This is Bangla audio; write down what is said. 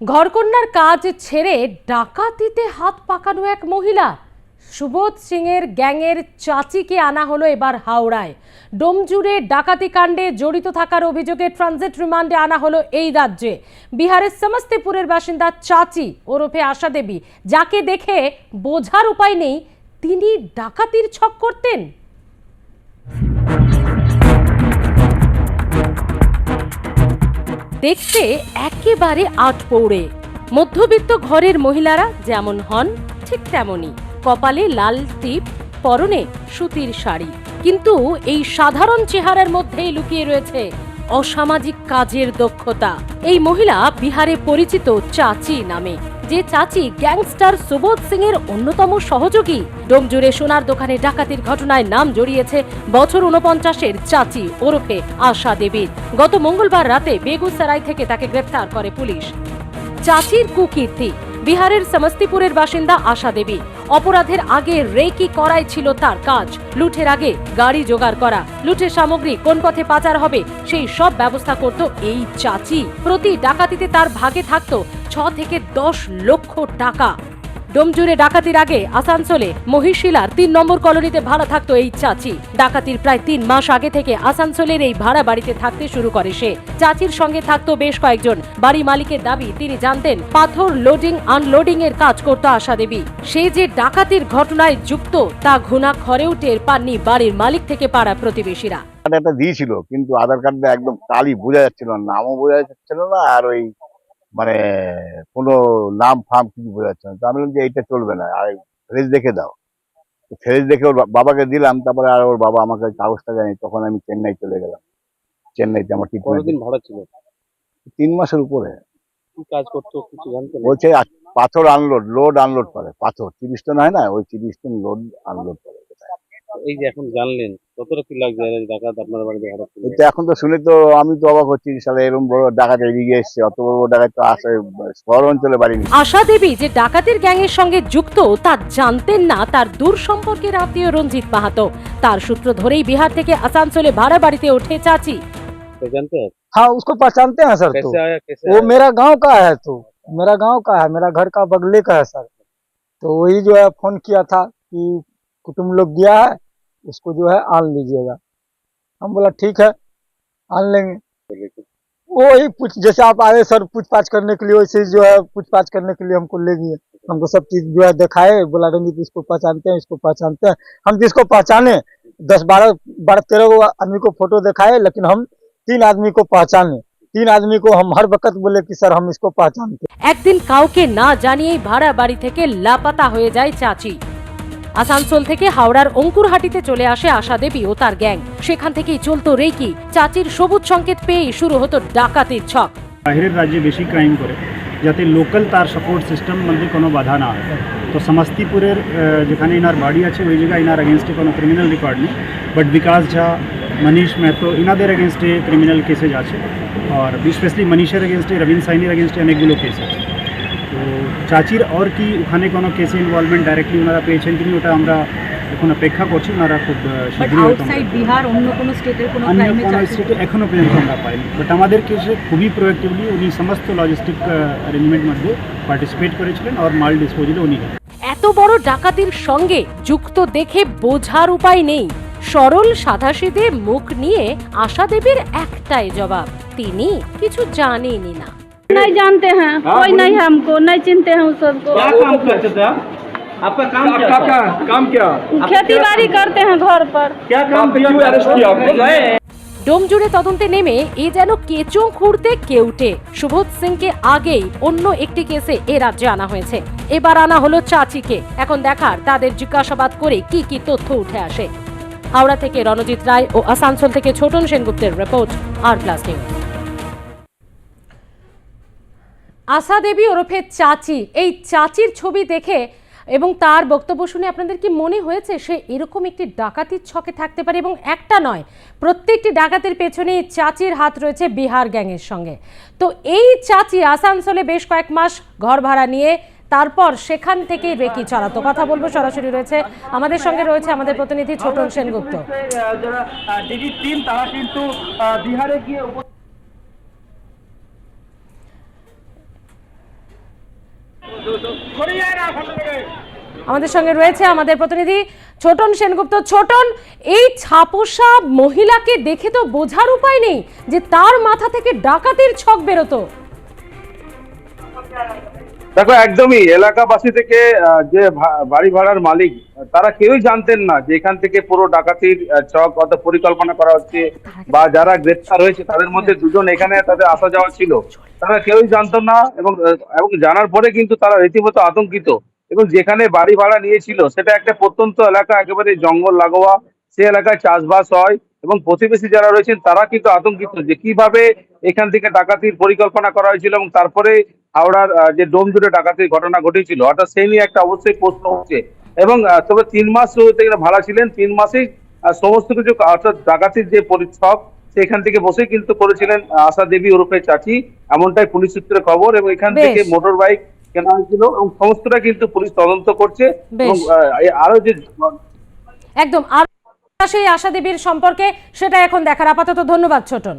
ঘরকন্যার কাজ ছেড়ে ডাকাতিতে হাত পাকানো এক মহিলা। সুবোধ সিংয়ের গ্যাংয়ের চাচিকে আনা হলো এবার হাওড়ায়। ডোমজুড়ে ডাকাতি কাণ্ডে জড়িত থাকার অভিযোগে ট্রানজিট রিমান্ডে আনা হলো এই রাজ্যে। বিহারের সমস্তিপুরের বাসিন্দা চাচি ওরফে আশা দেবী, যাকে দেখে বোঝার উপায় নেই, তিনি ডাকাতির ছক করতেন। দেখতে একেবারে আট পৌড়ে মধ্যবিত্ত ঘরের মহিলারা যেমন হন, ঠিক তেমনই কপালে লাল টিপ, পরনে সুতির শাড়ি। কিন্তু এই সাধারণ চেহারার মধ্যেই লুকিয়ে রয়েছে অসামাজিক কাজের দক্ষতা। এই মহিলা বিহারে পরিচিত চাচি নামে। যে চাচি গ্যাংস্টার সুবোধ সিং এর অন্যতম সহযোগী। ডোমজুড়ে সোনার দোকানে ডাকাতির ঘটনায় নাম জড়িয়েছে বছর উনপঞ্চাশের চাচি ওরফে আশা দেবীর গত মঙ্গলবার রাতে বেগুসরাই থেকে তাকে গ্রেপ্তার করে পুলিশ। চাচির কুকীর্তি। বিহারের সমস্তিপুরের বাসিন্দা আশা দেবী। অপরাধের আগে রেকি করাই ছিল তার কাজ। লুঠের আগে গাড়ি জোগাড় করা। লুঠের সামগ্রী কোন পথে পাচার হবে, সেই সব ব্যবস্থা করত এই চাচি। প্রতি ডাকাতিতে তার ভাগে থাকত ছ থেকে দশ লক্ষ টাকা। ডোমজুড়ে ডাকাতির আগে আসানসোলে মহিশিলার তিন নম্বর কলোনিতে ভাড়া থাকতো এই চাচি। ডাকাতির প্রায় তিন মাস আগে থেকে আসানসোলের এই ভাড়া বাড়িতে থাকতে শুরু করে সে। চাচির সঙ্গে থাকতো বেশ কয়েকজন। বাড়ি মালিকের দাবি, তিনি জানতেন, পাথর লোডিং আনলোডিং এর কাজ করতো আশা দেবী। সে যে ডাকাতির ঘটনায় যুক্ত, তা ঘুণাক্ষরেও টের পাননি বাড়ির মালিক থেকে পাড়া প্রতিবেশীরা। একটা দিয়েছিল, কিন্তু আধার কার্ডটা একদম কালি বোঝা যাচ্ছিল নামও বোঝা যাচ্ছিল না, আর ওই মানে কোনো নাম ফাম কিছু বোঝা যাচ্ছে না। আমি বললাম যে এইটা চলবে না। আর ফ্রেজ দেখে দাও। ফ্রেজ দেখে ওর বাবাকে দিলাম। তারপরে আর ওর বাবা আমাকে কাগজটা জানি তখন আমি চেন্নাই চলে গেলাম। চেন্নাইতে আমার কতদিন ভাড়া ছিল? তিন মাসের উপরে। কাজ করতো কিছু বলছে পাথর আনলোড লোড আনলোড করে। পাথর তিরিশ টন হয় না? ওই তিরিশ টন লোড আনলোড করে। এই যে এখন জানলেন কতটা কি লাগছে এই ডাকাত আপনার বাড়িতে হঠাৎ করে এটা এখন তো শুনে তো আমি তো অবাক হচ্ছি সালে এরকম বড় ডাকাত এদিকে এসছে অত বড় বড় ডাকাত তো আসে শহর অঞ্চলে বাড়ি নেই। আশা দেবী যে ডাকাতির গ্যাংয়ের সঙ্গে যুক্ত তা জানতেন না তার দূর সম্পর্কের আত্মীয় রঞ্জিত মাহাতো তার সূত্র ধরেই বিহার থেকে আসানসোলে ভাড়া বাড়িতে ওঠে চাচি তো জানতে हैं? हाँ उसको पहचानते हैं सर तो कैसे आया कैसे वो आया? मेरा गांव का है तो मेरा गांव का है मेरा घर का बगले का है सर तो वही जो है फोन किया था कि कुटुंब लोग गया है उसको जो है आन लीजिएगा हम बोला ठीक है आन लेंगे वो वही पूछ जैसे आप आए सर पूछताछ करने के लिए वैसे ही जो है पूछताछ करने के लिए हमको ले गए हमको सब चीज जो है दिखाए बोला रंजीत इसको पहचानते हैं इसको पहचानते हैं हम जिसको पहचाने दस बारह बारह तेरह गो आदमी को फोटो दिखाए लेकिन हम तीन आदमी को पहचाने तीन आदमी को हम हर वक्त बोले कि सर हम इसको पहचानते हैं। একদিন কাউকে না জানিয়েই ভাড়া বাড়ি থেকে লাপাতা হয়ে যায় চাচি আসানসোল থেকে হাওড়ার অঙ্কুরহাটিতে চলে আসে আশা দেবী ও তার গ্যাং। সেখান থেকেই চলতো রেকি। চাচির সবুজ সংকেত পেয়েই শুরু হতো ডাকাতির ছক। বাইরের রাজ্যে বেশি ক্রাইম করে, যাতে লোকাল তার সাপোর্ট সিস্টেম মধ্যে কোনো বাধা না হয়। তো সমস্তিপুরের যেখানে ইনার বাড়ি আছে, ওই জায়গায় ইনার এগেনস্টে কোনো ক্রিমিনাল রেকর্ড নেই। বাট বিকাশ ঝা মনীষ মেহতো ইনাদের এগেনস্টে ক্রিমিনাল কেসেজ আছে। আর স্পেশালি মনীষের এগেনস্টে রবীন্দ্র সাইনির এগেনস্টে অনেকগুলো কেস আছে। তো চাচির আর কি ওখানে কোনো কেসে ইনভলভমেন্ট ডাইরেক্টলি ওনারা পেয়েছেন কিনা ওটা আমরা এখন অপেক্ষা করছি ওনারা খুব বিহার অন্য কোনো স্টেটের কোনো অন্য কোনো স্টেটে এখনও পর্যন্ত আমরা পাইনি। বাট আমাদের কেসে খুবই প্রোয়েক্টিভলি উনি সমস্ত লজিস্টিক অ্যারেঞ্জমেন্ট মধ্যে পার্টিসিপেট করেছিলেন আর মাল ডিসপোজালে উনি এত বড় ডাকাতির সঙ্গে যুক্ত দেখে বোঝার উপায় নেই। সরল সাদাসিধে মুখ নিয়ে আশা দেবীর একটাই জবাব তিনি কিছু জানেনই না। नहीं जानते हैं कोई नहीं है हमको नहीं चिनते हैं उस सबको क्या काम करते थे आप आपका काम क्या क्या काम क्या खेती बाड़ी करते हैं घर पर क्या काम क्यों अरेस्ट किया आपको ডোমজুড়ে তদন্তে নেমে এ যেন কেচো খুঁড়তে কেউটে সুবোধ সিংকে আগেই অন্য একটি কেসে এ রাজ্যে আনা হয়েছে এবার আনা হলো চাচিকে এখন দেখার তাদের জিজ্ঞাসাবাদ করে কি কি তথ্য উঠে আসে হাওড়া থেকে রণজিৎ রায় ও আসানসোল থেকে ছোটন সেনগুপ্তের report R plus news Asha Debi ওরফে চাচি। এই চাচির ছবি দেখে এবং তার বক্তব্য শুনে আপনাদের কি মনে হয়েছে সে এরকম একটি ডাকাতির ছকে থাকতে পারে এবং একটা নয়, প্রত্যেকটি ডাকাতের পেছনে চাচির হাত রয়েছে বিহার গ্যাংয়ের সঙ্গে। তো এই চাচি আসানসোলে বেশ কয়েক মাস ঘর ভাড়া নিয়ে তারপর সেখান থেকে রেকি চালাতো কথা বলব, সরাসরি রয়েছে আমাদের সঙ্গে রয়েছে আমাদের প্রতিনিধি ছোটন সেনগুপ্ত। যারা টিম তারা কিন্তু বিহারে গিয়ে আমাদের সঙ্গে রয়েছে আমাদের প্রতিনিধি ছোটন সেনগুপ্ত। ছোটন, এই ছাপোষা মহিলাকে দেখে তো বোঝার উপায় নেই যে তার মাথা থেকে ডাকাতির ছক বেরোতো। দেখো, একদমই এলাকাবাসী থেকে যে বাড়ি ভাড়ার মালিক, তারা কেউই জানতেন না যে এখান থেকে পুরো ডাকাতির চক অর্থাৎ পরিকল্পনা করা হচ্ছে বা যারা গ্রেপ্তার হয়েছে, তাদের মধ্যে দুজন এখানে তাদের আসা যাওয়া ছিল। তারা কেউই জানতো না এবং এবং জানার পরে কিন্তু তারা রীতিমতো আতঙ্কিত এবং যেখানে বাড়ি ভাড়া নিয়েছিল, সেটা একটা প্রত্যন্ত এলাকা, একেবারে জঙ্গল লাগোয়া। সে এলাকায় চাষবাস হয় এবং প্রতিবেশী যারা রয়েছেন, তারা কিন্তু আতঙ্কিত যে কীভাবে এখান থেকে ডাকাতির পরিকল্পনা করা হয়েছিল এবং তারপরে হাওড়ার যে ডোম জুড়ে ডাকাতির ঘটনা ঘটেছিল অর্থাৎ সেই নিয়ে একটা অবশ্যই প্রশ্ন হচ্ছে। এবং তবে তিন মাস থেকে ভাড়া ছিলেন তিন মাসেই সমস্ত কিছু অর্থাৎ ডাকাতির যে পরিচ্ছক সেখান থেকে বসেই কিন্তু করেছিলেন আশা দেবী ওরফে চাচি। এমনটাই পুলিশ সূত্রে খবর এবং এখান থেকে মোটর বাইক কেনা হয়েছিল এবং সমস্তটা কিন্তু পুলিশ তদন্ত করছে। এবং আরও যে একদম। আর সেই আশা দেবীর সম্পর্কে সেটা এখন দেখার আপাতত ধন্যবাদ ছোটন।